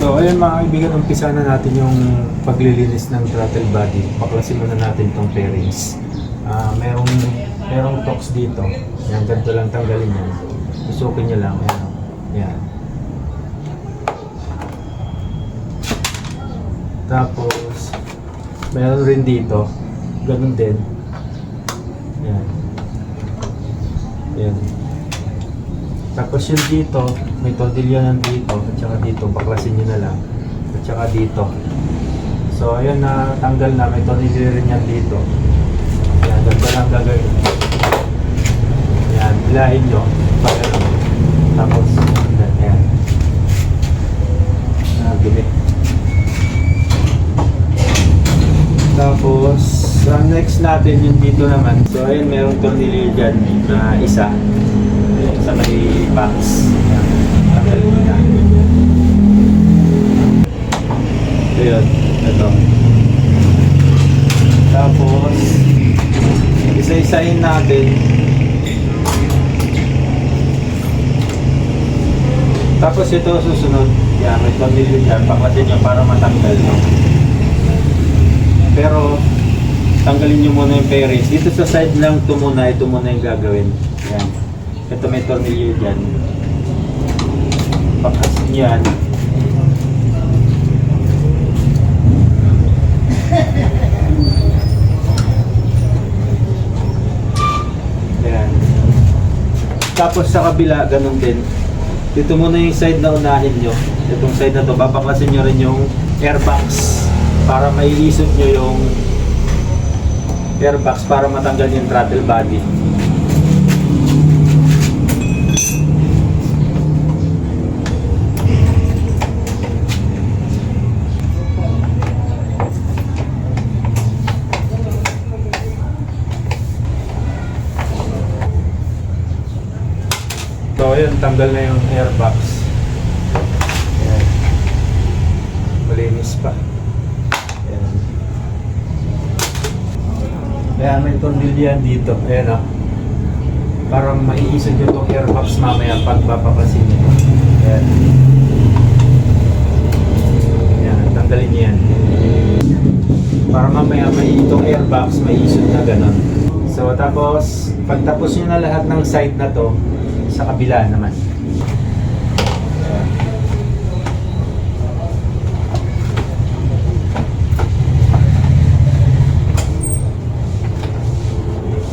So ayun mga kaibigan, umpisa na natin yung paglilinis ng throttle body. Paklasin muna natin itong fairings. Ah, merong, merong tox dito. Yan, ganito lang tanggalin yan. Susukin nyo lang. Yan. yan. Tapos, meron rin dito. Ganun din. Yan. Yan. Tapos yung dito, may tordilyanan dito, at saka dito, baklasin nyo na lang. At saka dito. So, ayun na tanggal na, may tordilyo rin yan dito. Yan, ganito lang gagawin. Yan, hilahin nyo. Pag ano. Tapos, yan. Ah, dumi. Tapos, ang next natin yung dito naman. So, ayun, merong tornilyo dyan na isa. Sa may box. So, yun. Ito. Tapos, isa-isahin natin. Tapos ito susunod. Yan, may tornilyo dyan. Paklasin nyo para matanggal. No? Pero, tanggalin nyo muna yung fairings. Dito sa side lang ito muna, ito muna yung gagawin. Yan. Ito may tornilyo dyan. Pakasin nyo yan. Yan. Tapos sa kabila, ganun din. Dito muna yung side na unahin nyo. Itong side na to, babaklasin nyo rin yung airbox para maiisot nyo yung airbox para matanggal yung throttle body. So ayun, tanggal na yung airbox. Ayan. Malinis pa. Ayan. Kaya may tondilyan dito. Ayan o. Parang maiisod yung itong airbox mamaya pag papapasin nyo. Ayan. Ayan, tanggalin niyo yan. Para mamaya may itong airbox, may na ganon. So tapos, pagtapos nyo na lahat ng side na to, sa kabila naman.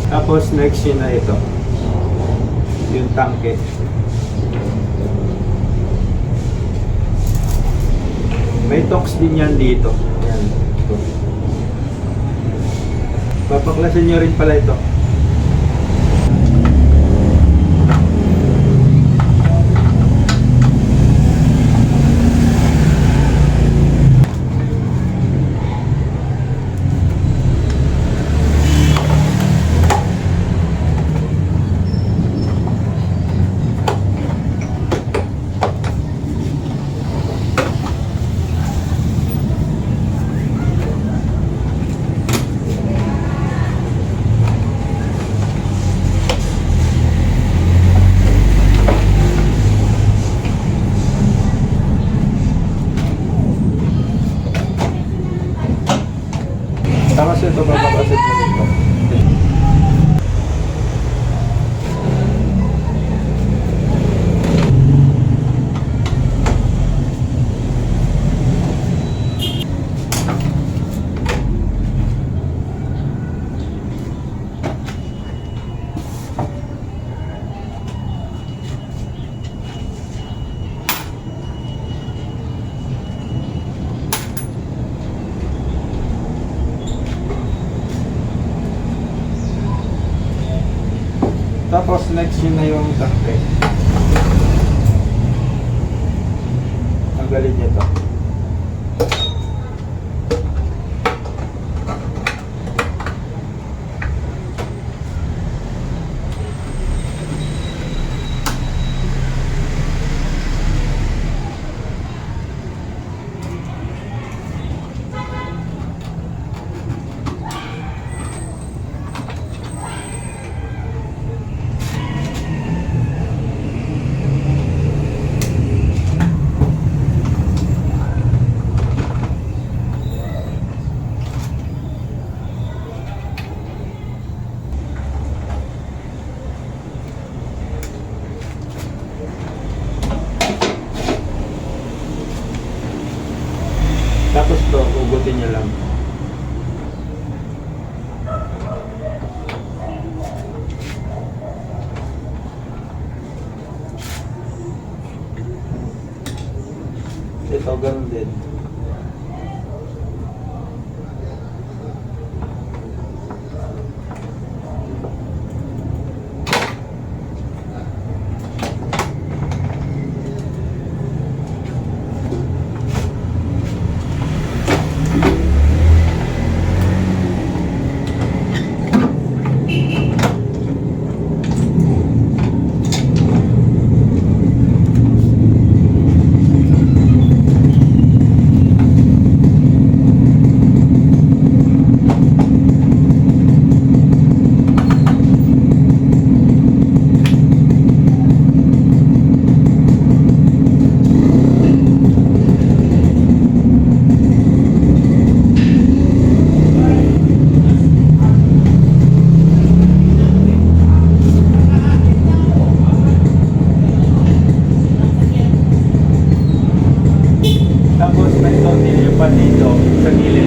Tapos next yun na ito. Yung tangke. May tox din yan dito. Ito. Papaklasin nyo rin pala ito. Tapos ito, papaklasin nyo next yun na yung tangke. Tanggalin niyo to. Ito, ganun din. Tapos may tornilyo pa dito sa gilid.